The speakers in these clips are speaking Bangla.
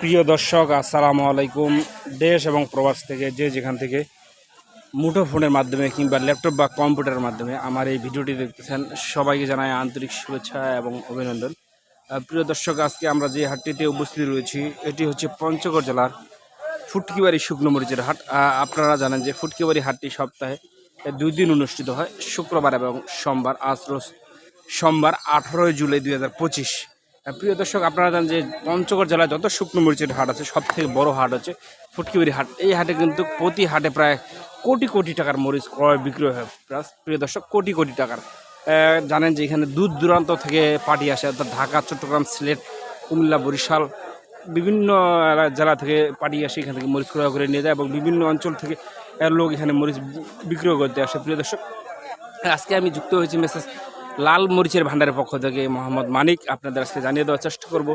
প্রিয় দর্শক, আসসালামু আলাইকুম। দেশ এবং প্রবাস থেকে যে যেখান থেকে মুঠো ফোনের মাধ্যমে কিংবা ল্যাপটপ বা কম্পিউটারের মাধ্যমে আমার এই ভিডিওটি দেখতেছেন, সবাইকে জানাই আন্তরিক শুভেচ্ছা এবং অভিনন্দন। প্রিয় দর্শক, আজকে আমরা যে হাটটিতে উপস্থিত রয়েছি, এটি হচ্ছে পঞ্চগড় জেলার ফুটকিবাড়ি শুকনো মরিচের হাট। আপনারা জানেন যে ফুটকিবাড়ি হাটটি সপ্তাহে দুই দিন অনুষ্ঠিত হয়, শুক্রবার এবং সোমবার। আজ সোমবার আঠারোই জুলাই দুই হাজার পঁচিশ। প্রিয় দর্শক, আপনারা জানেন যে পঞ্চগড় জেলায় যত শুকনো মরিচের হাট আছে সব থেকে বড় হাট হচ্ছে ফুটকিবাড়ি হাট। এই হাটে কিন্তু প্রতি হাটে প্রায় কোটি কোটি টাকার মরিচ ক্রয় বিক্রয় হয়। প্লাস, প্রিয় দর্শক, কোটি কোটি টাকার। জানেন যে এখানে দূর দূরান্ত থেকে পার্টি আসে, অর্থাৎ ঢাকা, চট্টগ্রাম, সিলেট, কুমিল্লা, বরিশাল, বিভিন্ন জেলা থেকে পার্টি আসে, এখান থেকে মরিচ ক্রয় করে নিয়ে যায় এবং বিভিন্ন অঞ্চল থেকে লোক এখানে মরিচ বিক্রয় করতে আসে। প্রিয় দর্শক, আজকে আমি যুক্ত হয়েছি মেসেজ লাল মরিচের ভান্ডারের পক্ষ থেকে মোহাম্মদ মানিক আপনাদের আজকে জানিয়ে দেওয়ার চেষ্টা করব,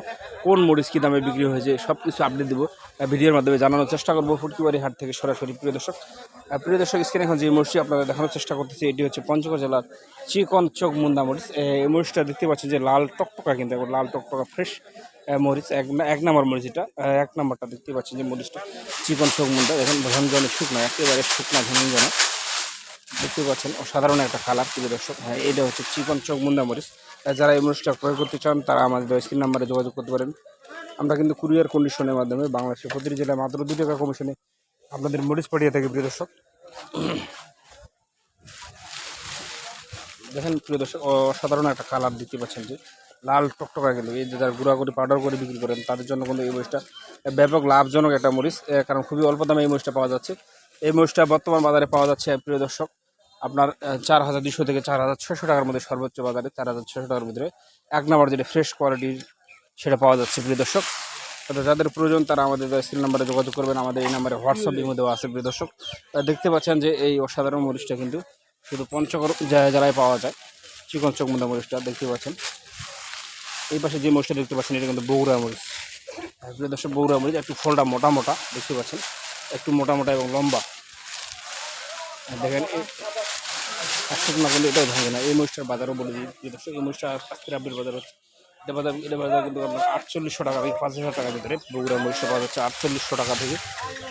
কোন মরিচ কী দামে বিক্রি হয়েছে সব কিছু আপডেট দেবো ভিডিওর মাধ্যমে জানানোর চেষ্টা করব, ফুটকিবাড়ি হাট থেকে সরাসরি প্রিয় দর্শক। প্রিয় দর্শক, স্ক্রিনে এখন যে মরিচটি আপনাদের দেখানোর চেষ্টা করতেছি, এটি হচ্ছে পঞ্চগড় জেলার চিকন চোখ মুন্দা মরিচ। এই মরিচটা দেখতে পাচ্ছেন যে লাল টকটকা কিন্তু লাল টকটকা ফ্রেশ মরিচ, এক এক নম্বর মরিচ এটা। এক নম্বরটা দেখতে পাচ্ছেন যে মরিচটা চিকন চোখ মুন্দা এখন ঝনঝনে শুকনো, একেবারে শুকনা ঝনঝনে দেখতে পাচ্ছেন, অসাধারণ একটা কালার প্রিয় দর্শক। হ্যাঁ এটা হচ্ছে চিকন চোখ মুন্ডা মরিচ। যারা এই মরিচটা ক্রয় করতে চান, তারা আমাদের স্ক্রিন নাম্বারে যোগাযোগ করতে পারেন। আমরা কিন্তু কুরিয়ার কন্ডিশনের মাধ্যমে বাংলাদেশের প্রতিটি জেলায় মাত্র দু টাকা কমিশনে আপনাদের মরিচ পাঠিয়ে থাকি, প্রিয় দর্শক। দেখেন, প্রিয় দর্শক, অসাধারণ একটা কালার দেখতে পাচ্ছেন যে, লাল টকটকা গেল এই যে যারা গুঁড়া করে পাউডার করে বিক্রি করেন, তাদের জন্য কিন্তু এই মরিচটা ব্যাপক লাভজনক একটা মরিচ। কারণ খুবই অল্প দামে এই মরিচটা পাওয়া যাচ্ছে। এই মরিচটা বর্তমান বাজারে পাওয়া যাচ্ছে, প্রিয় দর্শক আপনার চার হাজার দুশো থেকে চার হাজার ছশো টাকার মধ্যে সর্বোচ্চ বাজারে চার হাজার ছশো টাকার মধ্যে এক নম্বর যেটা ফ্রেশ কোয়ালিটির সেটা পাওয়া যাচ্ছে প্রিয় দর্শক। তবে যাদের প্রয়োজন তারা আমাদের স্ক্রিন নাম্বারে যোগাযোগ করবেন আমাদের এই নাম্বারে হোয়াটসঅ্যাপ ইমো দেওয়া আছে প্রিয় দর্শক। দেখতে পাচ্ছেন যে এই অসাধারণ মরিচটা কিন্তু শুধু পঞ্চগড় জে- জেলায় পাওয়া যায় চিকন চকমুন্দা মরিচটা দেখতে পাচ্ছেন। এই পাশে যে মরিচটা দেখতে পাচ্ছেন এটা কিন্তু বগুড়া মরিচ। প্রিয় দর্শক বগুড়া মরিচ একটু ফলটা মোটা মোটা দেখতে পাচ্ছেন একটু মোটা মোটা এবং লম্বা। দেখেন একশো না করলে এটাও ভাঙে না। এই মরিচটার বাজারও বলে দিই। দর্শক, এই মরিচটা আজকের বাজার হচ্ছে। এটা বাজার এটা বাজার কিন্তু আপনার আটচল্লিশশো টাকা থেকে পাঁচ হাজার টাকার ভিতরে। বগুড়া মরিচটা পাওয়া যাচ্ছে আটচল্লিশশো টাকা থেকে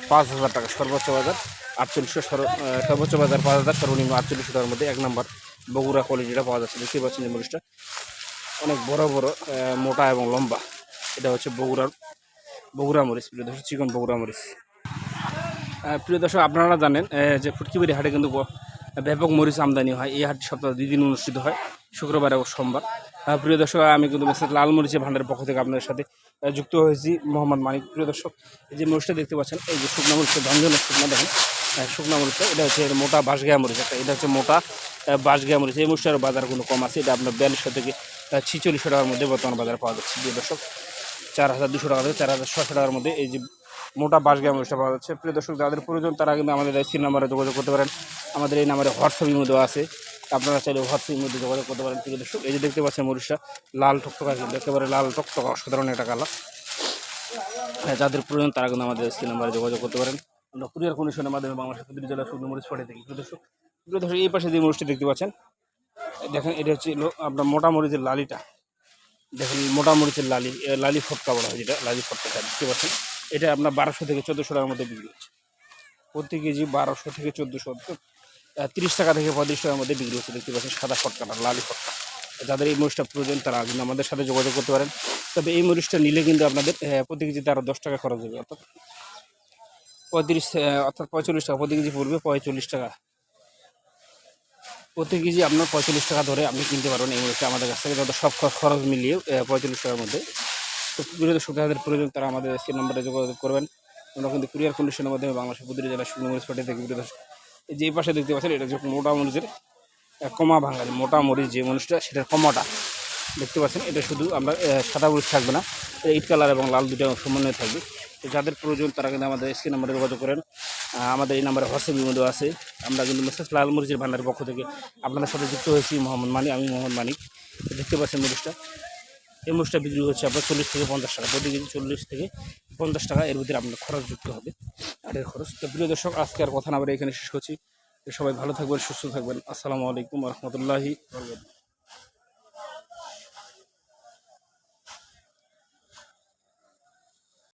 পাঁচ হাজার টাকা। সর্বোচ্চ বাজার আটচল্লিশশো সর্ব- সর্বোচ্চ বাজার পাঁচ হাজার, সর্বনিম্ন আটচল্লিশশো টাকার মধ্যে এক নম্বর বগুড়া কোয়ালিটিটা পাওয়া যাচ্ছে। দেখতে পাচ্ছেন এই মরিচটা অনেক বড় বড় মোটা এবং লম্বা। এটা হচ্ছে বগুড়ার বগুড়া মরিচ চিকন বগুড়া মরিচ। প্রিয় দর্শক, আপনারা জানেন যে ফুটকিবাড়ি হাটে কিন্তু ব্যাপক মরিচ আমদানি হয়। এই হাটটি সপ্তাহে দুই দিন অনুষ্ঠিত হয়, শুক্রবার এবং সোমবার। প্রিয় দর্শক, আমি কিন্তু মেসেজ লাল মরিচের ভান্ডারের পক্ষ থেকে আপনাদের সাথে যুক্ত হয়েছি মোহাম্মদ মানিক। প্রিয় দর্শক, এই যে মরিচটা দেখতে পাচ্ছেন, এই যে শুকনা মরিচের ধনজনের শুকনা, দেখেন শুকনা মরিচটা এটা হচ্ছে মোটা বাঁশগা মরিচ একটা, এটা হচ্ছে মোটা বাঁশগা মরিচ। এই মরিচটার বাজার কোনো কম আছে, এটা আপনার বিয়াল্লিশশো থেকে ছিচল্লিশশো টাকার মধ্যে বর্তমান বাজারে পাওয়া যাচ্ছে। প্রিয় দর্শক, চার হাজার দুশো টাকা থেকে চার হাজার ছশো টাকার মধ্যে এই যে মোটা বাসগ্রাম মরিচটা পাওয়া যাচ্ছে। প্রিয় দর্শক যাদের প্রয়োজন তারা কিন্তু আমাদের স্ক্রিন নাম্বারে যোগাযোগ করতে পারেন। আমাদের এই নাম্বারে হোয়াটসঅ্যাপ ইমো দেওয়া আছে। আপনারা চাইলে হোয়াটসঅ্যাপ মধ্যে যোগাযোগ করতে পারেন। প্রিয় দর্শক এই যে দেখতে পাচ্ছেন মরিচটা লাল টকটকা কিন্তু একেবারে লাল টকটকা অসাধারণ একটা কালার। হ্যাঁ, যাদের প্রয়োজন তারা কিন্তু আমাদের স্ক্রিন নাম্বারে যোগাযোগ করতে পারেন। আমরা কুরিয়ার কন্ডিশনের মাধ্যমে বাংলাদেশের প্রতিটি জেলার শুকনো মরিচ পাঠিয়ে থাকি। প্রিয় দর্শক প্রিয় দর্শক এই পাশে যে মরিচটি দেখতে পাচ্ছেন দেখেন এটা হচ্ছে আপনার মোটা মরিচের লালিটা। দেখেন মোটা মরিচের লালি লালি ফটকা বলা হয় যেটা লালি ফটকাটা দেখতে পাচ্ছেন? এটা আপনার বারোশো থেকে চোদ্দোশো টাকার মধ্যে বিক্রি হচ্ছে প্রতি কেজি বারোশো থেকে চোদ্দোশো তিরিশ টাকা থেকে পঁয়ত্রিশ টাকার মধ্যে বিক্রি হচ্ছে দেখতে পাচ্ছেন সাদা ফটকাটা, লালি ফটকা। যাদের এই মরিচটা প্রয়োজন তারা কিন্তু আমাদের সাথে যোগাযোগ করতে পারেন। তবে এই মরিচটা নিলে কিন্তু আপনাদের প্রতি কেজিতে আরও দশ টাকা খরচ হবে, অর্থাৎ পঁয়ত্রিশ অর্থাৎ পঁয়তাল্লিশ টাকা, প্রতি কেজি পড়বে পঁয়তাল্লিশ টাকা। প্রতি কেজি আপনার পঁয়তাল্লিশ টাকা ধরে আপনি কিনতে পারবেন এই মরিচটা আমাদের কাছ থেকে, যত সব খরচ মিলিয়ে পঁয়তাল্লিশ টাকার মধ্যে তো সুবিধাদের প্রয়োজন, তারা আমাদের স্ক্রিন নাম্বারে যোগাযোগ করবেন। আমরা কিন্তু কুরিয়ার কন্ডিশনের মাধ্যমে বাংলাদেশের প্রতিটি জেলায় শুকনো মরিচ পাঠিয়ে থাকি বিরোধ যে পাশে দেখতে পাচ্ছেন, এটা হচ্ছে মোটা মরিচের কমা ভাঙালি মোটা মরিচ যে মরিচটা, সেটার কমাটা। দেখতে পাচ্ছেন, এটা শুধু আমরা সাদা মরিচ থাকবে না ইট কালার এবং লাল দুটো সমন্বয় থাকবে। তো যাদের প্রয়োজন, তারা কিন্তু আমাদের স্ক্রিন নাম্বারে যোগাযোগ করেন। আমাদের এই নাম্বারে হোয়াটসঅ্যাপ ইমেলও আছে। আমরা কিন্তু মেসেজ লাল মরিচের ভান্ডারের পক্ষ থেকে আপনাদের সাথে যুক্ত হয়েছি, মোহাম্মদ মানিক আমি মোহাম্মদ মানিক দেখতে পাচ্ছেন মরিচটা। এই মোষটা বিক্রি হচ্ছে আপনার চল্লিশ থেকে পঞ্চাশ টাকা। প্রতি কেজি চল্লিশ থেকে পঞ্চাশ টাকা এর ভিতরে আপনার খরচ যুক্ত হবে আর এর খরচ। তো প্রিয় দর্শক, আজকে আর কথা না বলে এখানে শেষ করছি। সবাই ভালো থাকবেন, সুস্থ থাকবেন। আসসালামু আলাইকুম রহমতুল্লাহি